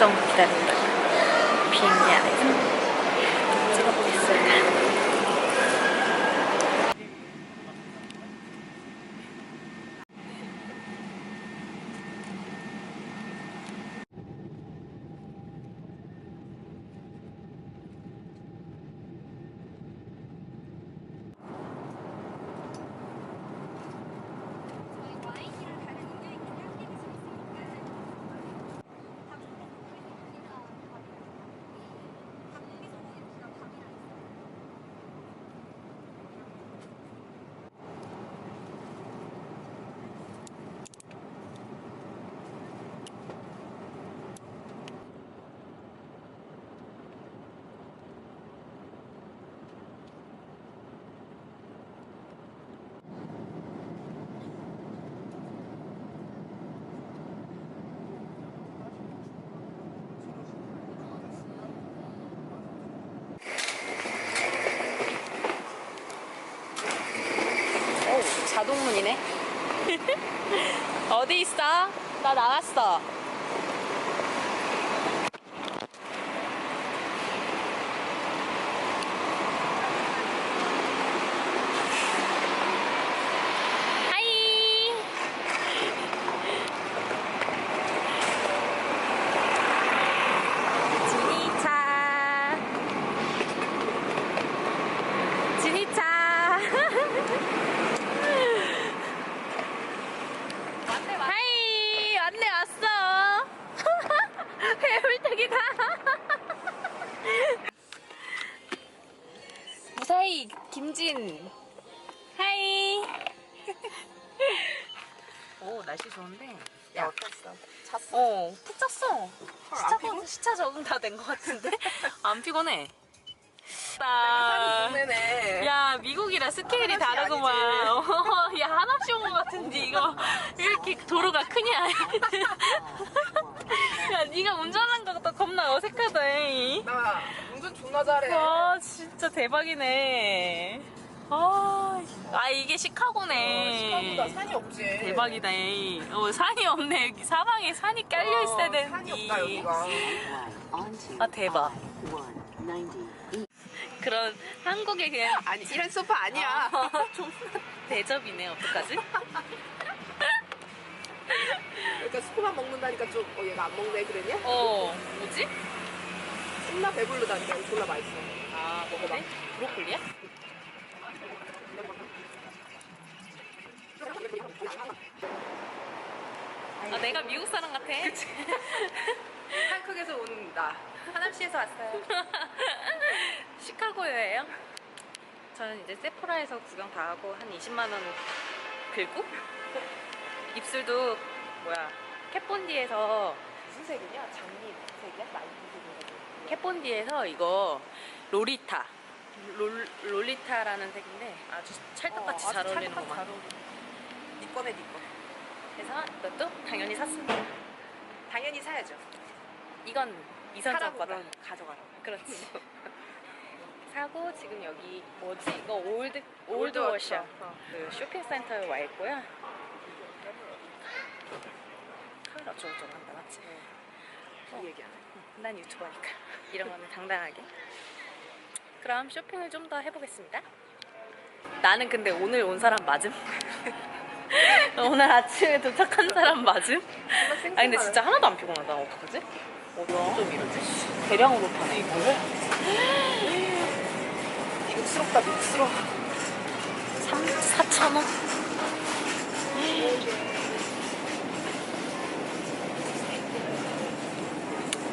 15분 정도 기다 자동문이네. 어디 있어? 나 나갔어. 하이. 진이차. 진이차. 하이 왔네 왔어 배울떡이다 무사히 김진 하이 오 날씨 좋은데 야, 어땠어? 잤어? 어푹 잤어 시차, 피곤? 시차 적응 다 된 것 같은데 나 동네네. 야 미국이라 스케일이 하나씩 다르구만 어, 야 하나씩 온 것 같은데 이거 왜 이렇게 도로가 크냐 야 네가 운전한 것도 겁나 어색하다 에이. 나 운전 존나 잘해. 아 진짜 대박이네 아, 아 이게 시카고네 어, 시카고다 산이 없지. 대박이다. 어, 산이 없네 여기 사방에 산이 깔려 있어야 어, 되는데 산이 없다 여기가. 아 대박 그런 한국의 그냥 아니 이런 소파 아니야. 좀 대접이네 어떡하지? 그러니까 스프만 먹는다니까 좀 어, 얘가 안 먹네 그러냐? 어 뭐지? 존나 배부르다니까 이거 졸라 맛있어. 아 먹어봐. 뭐지? 브로콜리야? 아 내가 미국 사람 같아 한국에서 온 나. 하남시에서 왔어요. 시카고예요 저는 이제 세포라에서 구경 다 하고 한 20만 원 긁고 입술도 뭐야 캣본디에서 무슨 색이냐? 장미 색이야? 나이 색이야? 캣본디에서 이거 로리타 롤, 롤리타라는 색인데 아주 찰떡같이 잘 어울리는 거잘 같아 어울리네. 네 거네 네 거. 그래서 이것도 당연히 샀습니다 당연히 사야죠. 이건 사라고 거다 가져가라. 그렇지 사고 지금 여기 뭐지 이거 올드 올드 워셔. 어. 그 쇼핑 센터에 와 있고요 카메라 어쩌고 저쩌고 한다 맞지? 이 얘기하네. 난 유튜버니까 이런 거는 당당하게 그럼 쇼핑을 좀 더 해보겠습니다 나는 근데 오늘 온 사람 맞음? 오늘 아침에 도착한 사람 맞음? 아 근데 진짜 하나도 안 피곤하다 어떡하지? 좀 이러지? 대량으로 파네 이거를 미국스럽다 미국스러워. 3, 4천 원?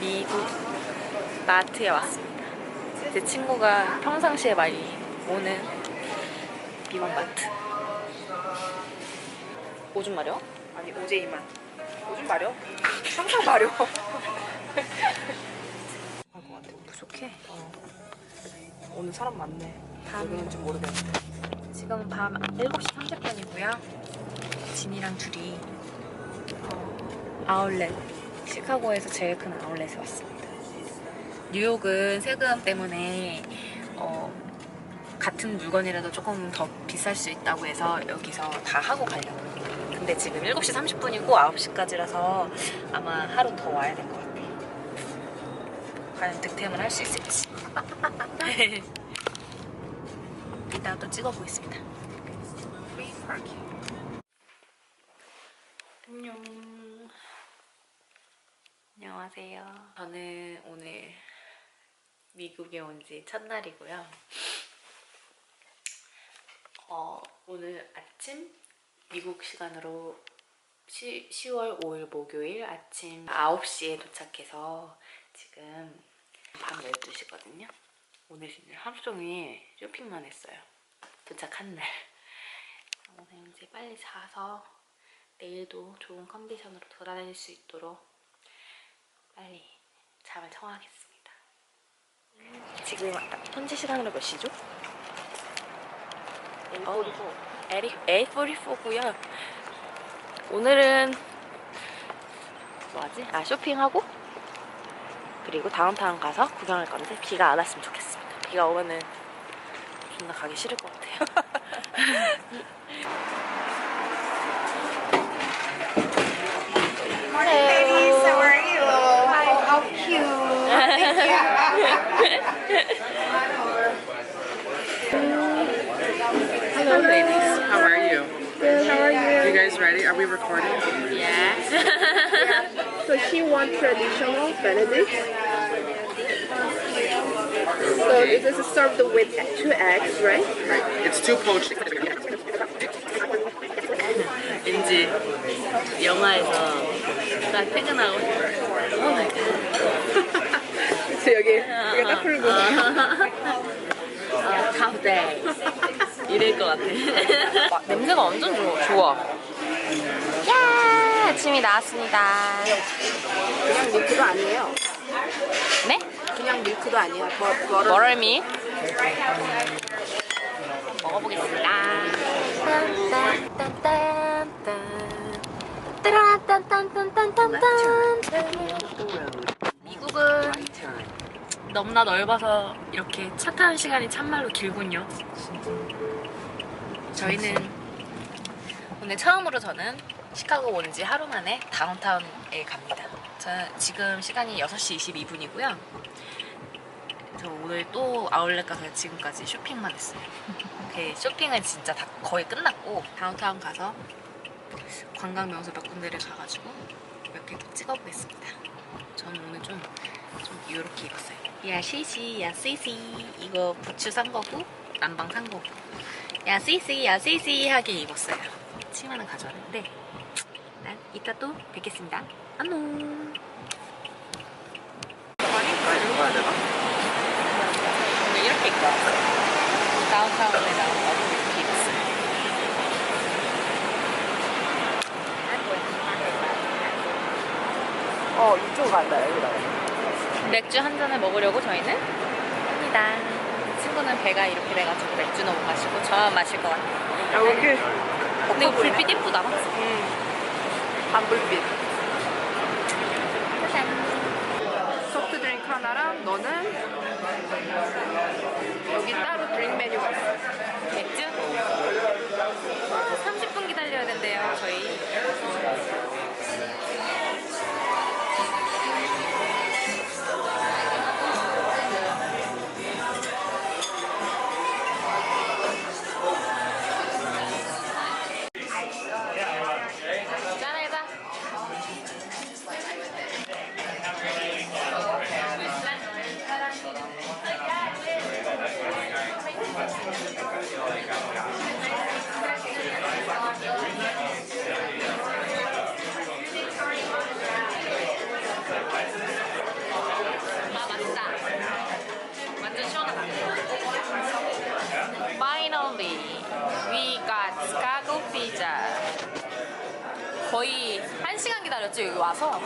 미국 마트에 왔습니다. 제 친구가 평상시에 많이 오는 미국 마트. 오줌 마려? 아니 오제이만. 오줌 마려? 항상 마려. 같아. 부족해. 오늘 사람 많네. 그런지 모르겠는데. 지금 밤 7시 30분이고요. 진이랑 둘이 어, 아울렛, 시카고에서 제일 큰 아울렛에 왔습니다. 뉴욕은 세금 때문에 어, 같은 물건이라도 조금 더 비쌀 수 있다고 해서 여기서 다 하고 가려고. 근데 지금 7시 30분이고 9시까지라서 아마 하루 더 와야 될 것 같아. 과연 득템을 할 수 있을지. 이따 또 찍어보겠습니다. 안녕. 안녕하세요. 저는 오늘 미국에 온 지 첫날이고요. 어, 오늘 아침 미국 시간으로 10, 10월 5일 목요일 아침 9시에 도착해서 지금 밤 12시거든요. 오늘 진짜 하루 종일 쇼핑만 했어요. 도착한 날. 오늘 이제 빨리 자서 내일도 좋은 컨디션으로 돌아다닐 수 있도록 빨리 잠을 청하겠습니다. 지금 현지 시간으로 몇 시죠? 어, 8.44고요. 오늘은 뭐하지? 아 쇼핑하고 그리고 다운타운 가서 구경할 건데 비가 안 왔으면 좋겠습니다. 비가 오면은 존나 가기 싫을 것 같아요. Ladies, how are you? Oh, how cute. Hello, ladies. How are you? Good, how are you? You guys ready? Are we recording? Yeah. So she wants traditional Benedict. So this is served with two eggs, right? Right. It's two poached. 왠지 영화에서 나 퇴근하고 싶어요. 오 마이 갓. 그래서 여기 여기 딱 풀고 아, 카페. 이럴 것 같아. 냄새가 완전 좋아. 좋아. 야 아침이 나왔습니다. 그냥 밀크도 아니에요. 네? 그냥 밀크도 아니에요. 뭐 뭐를 머럴미 먹어보겠습니다. 미국은 너무나 넓어서 이렇게 차 타는 시간이 참말로 길군요. 저희는 오늘 처음으로 저는 시카고 온 지 하루 만에 다운타운에 갑니다. 저는 지금 시간이 6시 22분이고요. 저 오늘 또 아울렛 가서 지금까지 쇼핑만 했어요. 그 쇼핑은 진짜 다 거의 끝났고 다운타운 가서 관광 명소 몇 군데를 가가지고 또 찍어보겠습니다. 저는 오늘 좀, 좀 이렇게 입었어요. 야 시시 야 시시 이거 부츠 산 거고 난방 산 거고 야 시시 야 시시 하게 입었어요. 치마는 가져왔는데 난 이따 또 뵙겠습니다. 안녕. 아닌가? 읽어야 되나? 이렇게 입고 왔어요. 다운타운에 나온. 어 이쪽 간다 여기다. 맥주 한 잔을 먹으려고 저희는 합니다. 친구는 배가 이렇게 돼가지고 맥주는 못 마시고 저만 마실 것 같아요. 야 여기 근데 이거 불빛 예쁘다. 반불빛. 소프트 드링크 하나랑 너는 여기 따로 드링 메뉴가 있어. 맥주? 30분 기다려야 된대요, 저희. 거의 한 시간 기다렸죠 여기 와서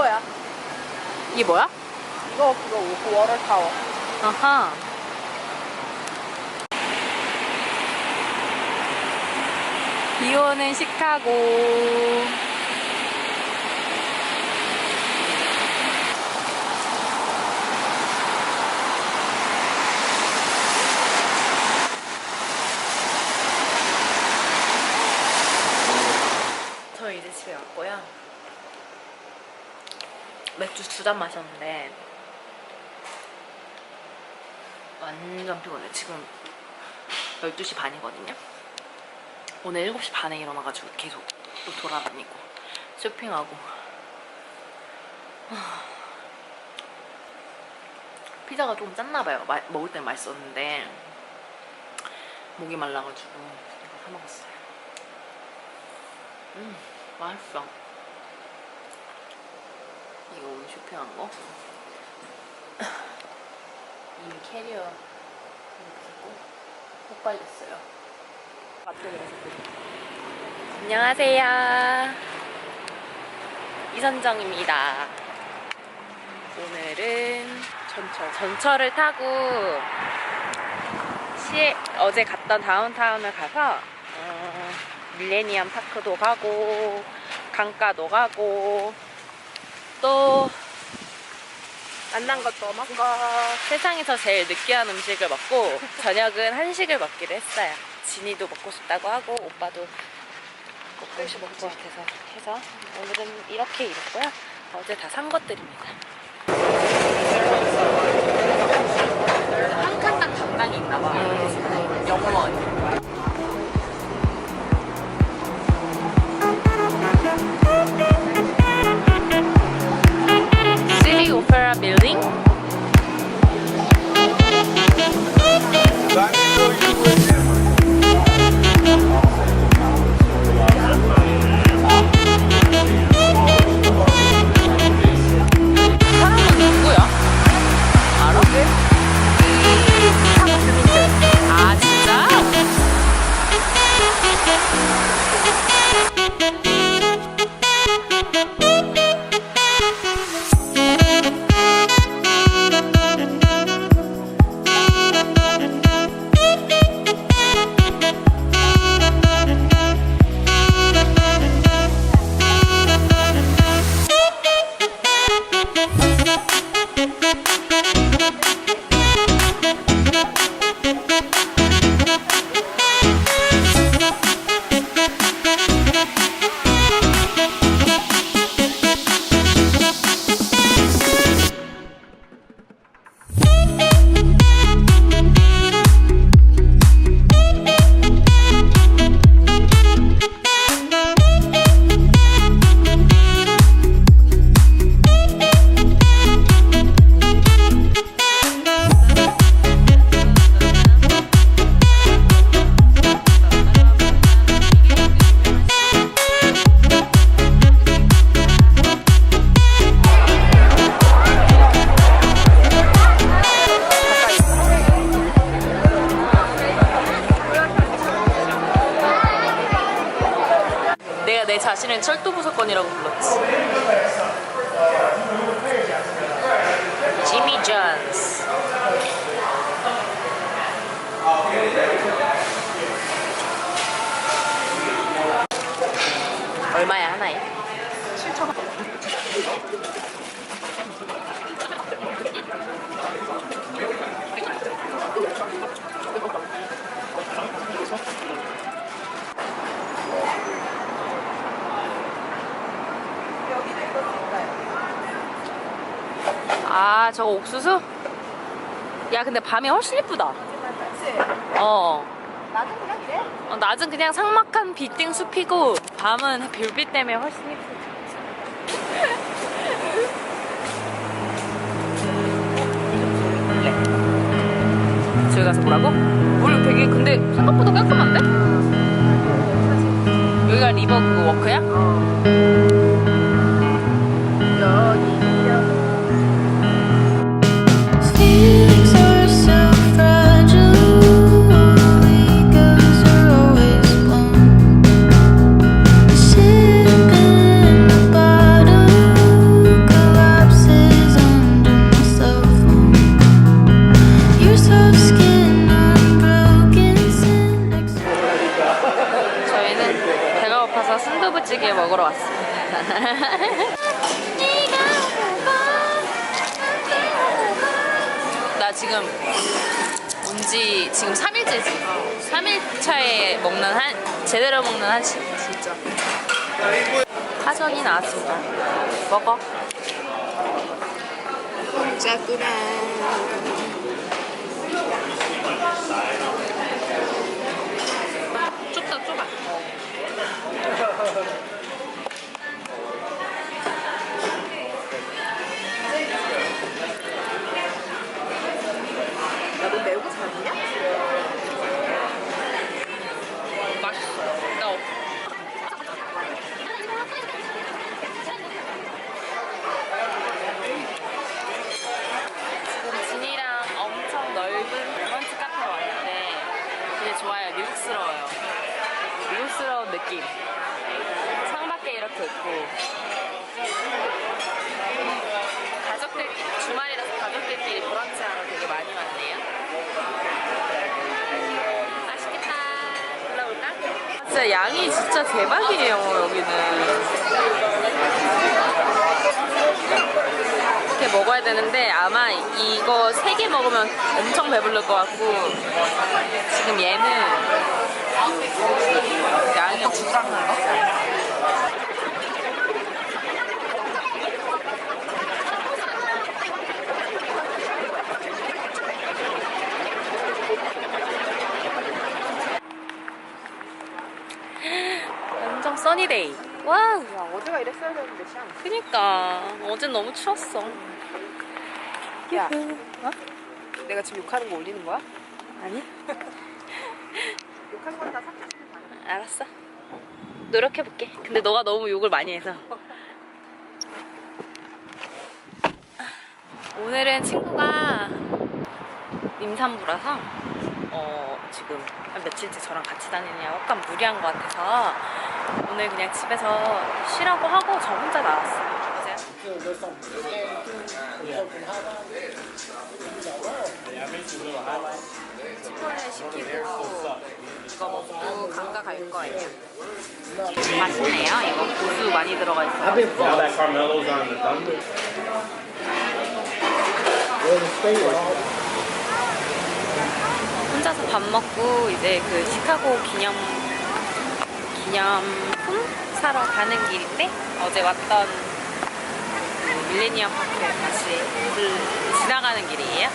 거야. 뭐야? 이거 그거 워터 타워. 아하. 비 오는 시카고. 저 이제 집에 왔고요. 맥주 두잔 마셨는데 완전 피곤해. 지금 12시 반이거든요. 오늘 7시 반에 일어나가지고 계속 또 돌아다니고 쇼핑하고 하, 피자가 좀 짰나봐요. 마- 먹을 땐 맛있었는데 목이 말라가지고 이거 사 먹었어요. 음, 맛있어. 이거 오늘 쇼핑한 거. 이미 캐리어 이렇게 있고 폭발됐어요. 안녕하세요. 이선정입니다. 오늘은 전철 전철을 타고 시 어제 갔던 다운타운을 가서 어, 밀레니엄 파크도 가고 강가도 가고 또 만난 것도 먹고. 세상에서 제일 느끼한 음식을 먹고 저녁은 한식을 먹기로 했어요. 진이도 먹고 싶다고 하고 오빠도 먹고 싶을 것 같아서 해서 오늘은 이렇게 입었고요. 어제 다 산 것들입니다. 한 칸당 당당히 있나 봐. 영원. Building. 사람은 저거 옥수수? 야 근데 밤이 훨씬 예쁘다 어. 나도 그냥 이래. 어, 낮은 그냥 삭막한 빛띵 숲이고 밤은 별빛 때문에 훨씬 예쁘다 저기 가서 뭐라고? 물 되게 근데 생각보다 깔끔한 나 지금 온지 지금 3일째지. 3일 차에 먹는 한 제대로 먹는 한식 진짜. 파전이 나왔습니다. 먹어. 짜구나. 좁다 좁아. 怎么样？ 양이 진짜 대박이에요 여기는. 이렇게 먹어야 되는데 아마 이거 세개 먹으면 엄청 배부를 것 같고 지금 얘는 양이 부담는 거? 완전 써니데이. 와우. 야, 어제가 이랬어야 되는데, 샹. 그니까 어젠 너무 추웠어. 야, 어? 내가 지금 욕하는 거 올리는 거야? 아니? 욕한 건다 삭제시키는 거 아니야? 알았어. 노력해볼게. 근데 너가 너무 욕을 많이 해서. 오늘은 친구가 임산부라서 어, 지금 한 며칠째 저랑 같이 다니느냐 약간 무리한 것 같아서 오늘 그냥 집에서 쉬라고 하고 저 혼자 나왔어요. 치킨을 시키고 이거 먹고 강가 갈 거예요. 맛있네요. 이거 고수 많이 들어가 있어요. 혼자서 밥 먹고 이제 그 시카고 기념 기념품 사러 가는 길인데 어제 왔던 그 밀레니엄 파크에 다시 그 지나가는 길이에요.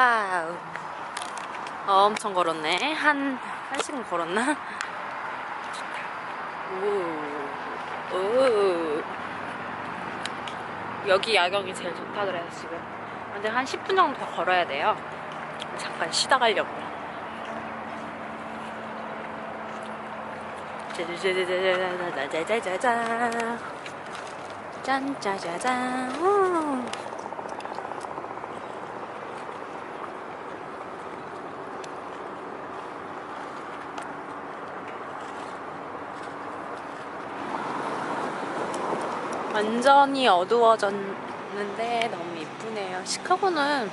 와우. 어, 엄청 걸었네. 한, 한 시간 걸었나? 오. 오. 여기 야경이 제일 좋다 그래서 지금. 근데 한 10분 정도 더 걸어야 돼요. 잠깐 쉬다 가려고요. 짜자자자자자자자자자. 짠짜자잔. 우. 완전히 어두워졌는데 너무 이쁘네요. 시카고는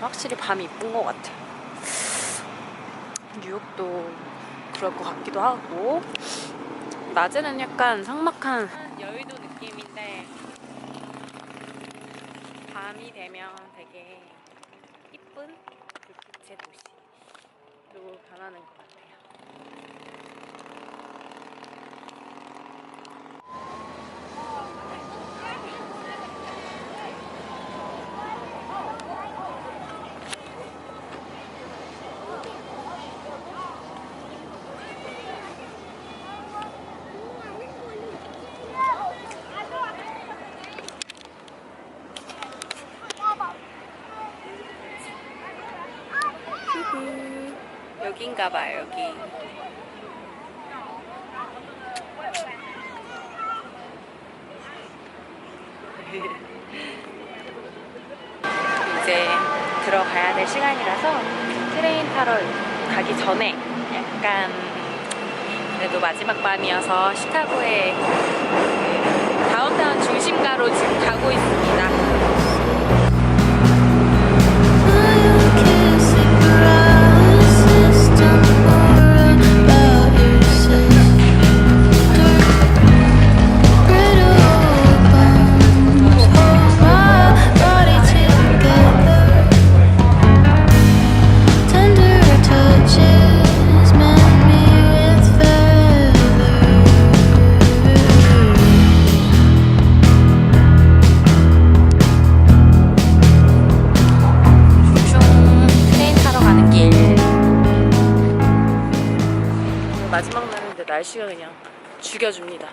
확실히 밤이 이쁜 것 같아요. 뉴욕도 그럴 것 같기도 하고 낮에는 약간 삭막한 여의도 느낌인데 밤이 되면 되게 이쁜 불빛의 도시 로 변하는 것. 여긴가 봐요, 여기. 이제 들어가야 될 시간이라서 트레인 타러 가기 전에 약간 그래도 마지막 밤이어서 시카고의 그 다운타운 중심가로 지금 가고 있습니다. 죽여줍니다.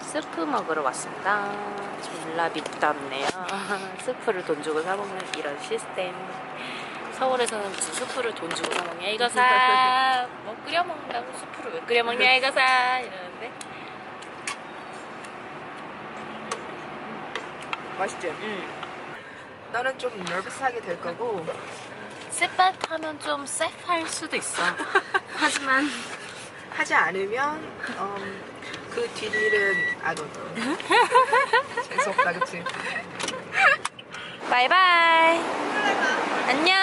스프 먹으러 왔습니다. 졸라 밉답네요. 스프를 돈 주고 사 먹는 이런 시스템. 서울에서는 무슨 스프를 돈 주고 사 먹냐 이거 사. 뭐 끓여 먹는다고 스프를 왜 끓여 먹냐 이거 사. 이러는데. 맛있지? 음. 나는 좀 nervous하게 될 거고 셋밭 하면 좀 쎄할 수도 있어. 하지만 하지 않으면 음, 그 뒷일은 don't know. 재수없다 그치? 바이바이. 안녕.